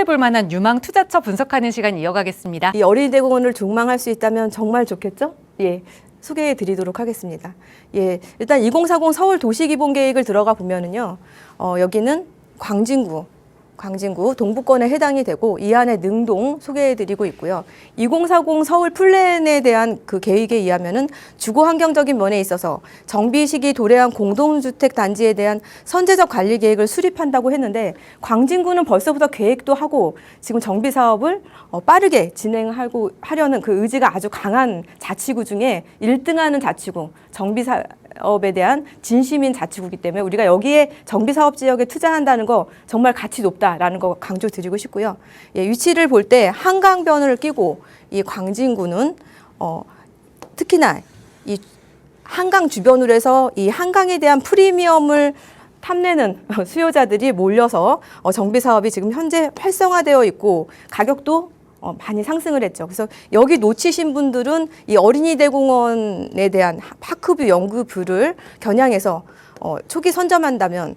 투자해 볼 만한 유망 투자처 분석하는 시간 이어가겠습니다. 이 어린이 대공원을 중망할 수 있다면 정말 좋겠죠? 예. 소개해 드리도록 하겠습니다. 예. 일단 2040 서울 도시기본 계획을 들어가 보면은요. 어, 여기는 광진구 광진구 동부권에 해당이 되고 이 안에 능동 소개해 드리고 있고요. 2040 서울 플랜에 대한 그 계획에 의하면은 주거 환경적인 면에 있어서 정비 시기 도래한 공동주택 단지에 대한 선제적 관리 계획을 수립한다고 했는데 광진구는 벌써부터 계획도 하고 지금 정비 사업을 어, 빠르게 진행하고 하려는 그 의지가 아주 강한 자치구 중에 1등하는 자치구 정비 사 업에 대한 진심인 자치구이기 때문에 우리가 여기에 정비 사업 지역에 투자한다는 거 정말 가치 높다라는 거 강조드리고 싶고요. 예, 위치를 볼 때 한강변을 끼고 이 광진구는 어, 특히나 이 한강 주변으로 해서 이 한강에 대한 프리미엄을 탐내는 수요자들이 몰려서 어, 정비 사업이 지금 현재 활성화되어 있고 가격도 어, 많이 상승을 했죠. 그래서 여기 놓치신 분들은 이 어린이 대공원에 대한 파크뷰 연구뷰를 겨냥해서 어, 초기 선점한다면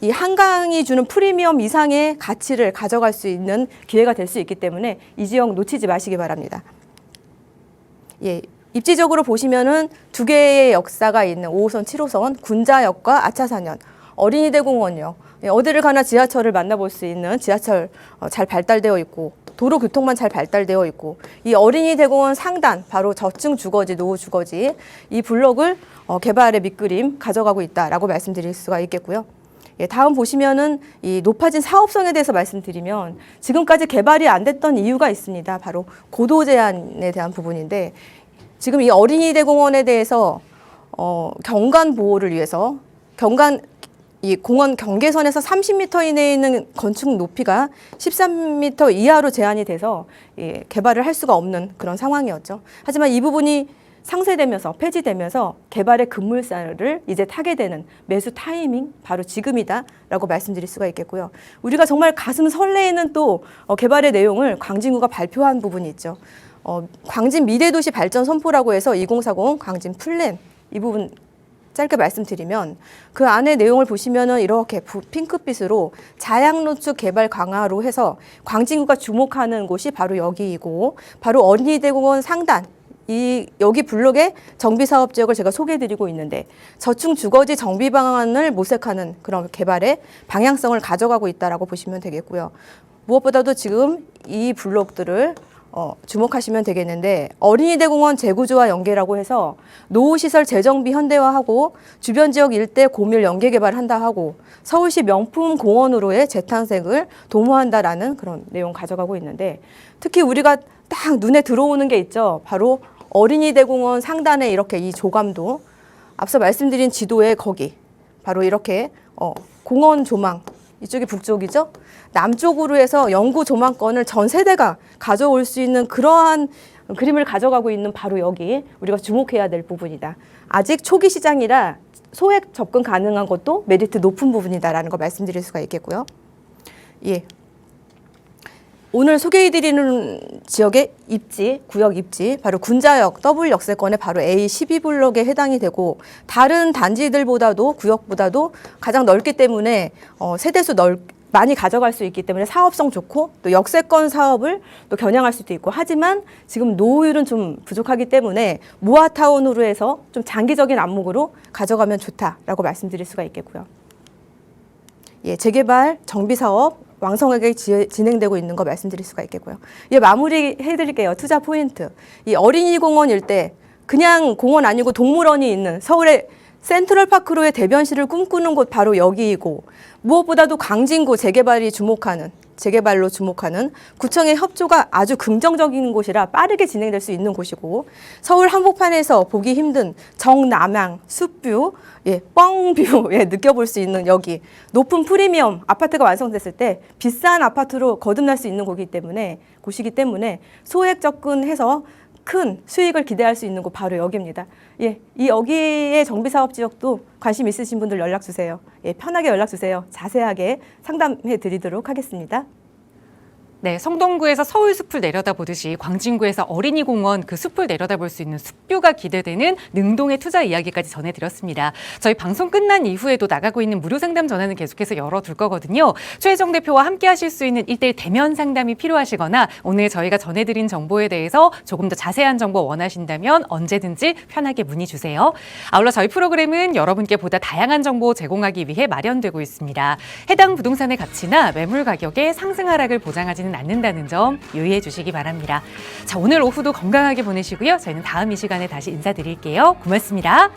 이 한강이 주는 프리미엄 이상의 가치를 가져갈 수 있는 기회가 될 수 있기 때문에 이 지역 놓치지 마시기 바랍니다. 예, 입지적으로 보시면은 두 개의 역사가 있는 5호선, 7호선, 군자역과 아차산역, 어린이대공원역, 예, 어디를 가나 지하철을 만나볼 수 있는 지하철 어, 잘 발달되어 있고 도로 교통만 잘 발달되어 있고 이 어린이 대공원 상단 바로 저층 주거지 노후 주거지 이 블록을 어, 개발의 밑그림 가져가고 있다라고 말씀드릴 수가 있겠고요. 예, 다음 보시면은 이 높아진 사업성에 대해서 말씀드리면 지금까지 개발이 안 됐던 이유가 있습니다. 바로 고도 제한에 대한 부분인데 지금 이 어린이 대공원에 대해서 어, 경관 보호를 위해서 경관 이 공원 경계선에서 30m 이내에 있는 건축 높이가 13m 이하로 제한이 돼서 예, 개발을 할 수가 없는 그런 상황이었죠. 하지만 이 부분이 상쇄되면서 폐지되면서 개발의 급물살을 이제 타게 되는 매수 타이밍 바로 지금이다라고 말씀드릴 수가 있겠고요. 우리가 정말 가슴 설레이는 또 어, 개발의 내용을 광진구가 발표한 부분이 있죠. 어, 광진 미래도시 발전 선포라고 해서 2040 광진 플랜 이 부분 짧게 말씀드리면 그 안에 내용을 보시면은 이렇게 부- 핑크빛으로 자양로축 개발 강화로 해서 광진구가 주목하는 곳이 바로 여기이고 바로 어린이대공원 상단 이 여기 블록의 정비 사업 지역을 제가 소개해드리고 있는데 저층 주거지 정비 방안을 모색하는 그런 개발의 방향성을 가져가고 있다라고 보시면 되겠고요. 무엇보다도 지금 이 블록들을 어, 주목하시면 되겠는데 어린이대공원 재구조와 연계라고 해서 노후시설 재정비 현대화하고 주변 지역 일대 고밀 연계 개발한다 하고 서울시 명품 공원으로의 재탄생을 도모한다라는 그런 내용 가져가고 있는데 특히 우리가 딱 눈에 들어오는 게 있죠. 바로 어린이대공원 상단에 이렇게 이 조감도 앞서 말씀드린 지도에 거기 바로 이렇게 어, 공원 조망 이쪽이 북쪽이죠. 남쪽으로 해서 영구 조망권을 전 세대가 가져올 수 있는 그러한 그림을 가져가고 있는 바로 여기 우리가 주목해야 될 부분이다. 아직 초기 시장이라 소액 접근 가능한 것도 메리트 높은 부분이다라는 거 말씀드릴 수가 있겠고요. 예. 오늘 소개해드리는 지역의 입지, 구역 입지, 바로 군자역 더블 역세권의 바로 A12블록에 해당이 되고 다른 단지들보다도 구역보다도 가장 넓기 때문에 어, 세대수 넓 많이 가져갈 수 있기 때문에 사업성 좋고 또 역세권 사업을 또 겨냥할 수도 있고 하지만 지금 노후율은 좀 부족하기 때문에 모아타운으로 해서 좀 장기적인 안목으로 가져가면 좋다라고 말씀드릴 수가 있겠고요. 예, 재개발 정비 사업 왕성하게 지- 진행되고 있는 거 말씀드릴 수가 있겠고요. 예, 마무리 해드릴게요. 투자 포인트. 이 어린이 공원 일대 그냥 공원 아니고 동물원이 있는 서울의 센트럴파크로의 대변실을 꿈꾸는 곳 바로 여기이고 무엇보다도 광진구 재개발이 주목하는 재개발로 주목하는 구청의 협조가 아주 긍정적인 곳이라 빠르게 진행될 수 있는 곳이고 서울 한복판에서 보기 힘든 정남향 숲뷰 예, 뻥뷰 예, 느껴볼 수 있는 여기 높은 프리미엄 아파트가 완성됐을 때 비싼 아파트로 거듭날 수 있는 곳이기 때문에 곳이기 때문에 소액 접근해서 큰 수익을 기대할 수 있는 곳 바로 여기입니다. 예, 이 여기의 정비 사업 지역도 관심 있으신 분들 연락 주세요. 예, 편하게 연락 주세요. 자세하게 상담해 드리도록 하겠습니다. 네, 성동구에서 서울 숲을 내려다보듯이 광진구에서 어린이 공원 그 숲을 내려다볼 수 있는 숲뷰가 기대되는 능동의 투자 이야기까지 전해드렸습니다. 저희 방송 끝난 이후에도 나가고 있는 무료 상담 전화는 계속해서 열어둘 거거든요. 최혜정 대표와 함께 하실 수 있는 일대일 대면 상담이 필요하시거나 오늘 저희가 전해드린 정보에 대해서 조금 더 자세한 정보 원하신다면 언제든지 편하게 문의 주세요. 아울러 저희 프로그램은 여러분께 보다 다양한 정보 제공하기 위해 마련되고 있습니다. 해당 부동산의 가치나 매물 가격의 상승 하락을 보장하 지는 않는다는 점 유의해 주시기 바랍니다. 자, 오늘 오후도 건강하게 보내시고요. 저희는 다음 이 시간에 다시 인사드릴게요. 고맙습니다.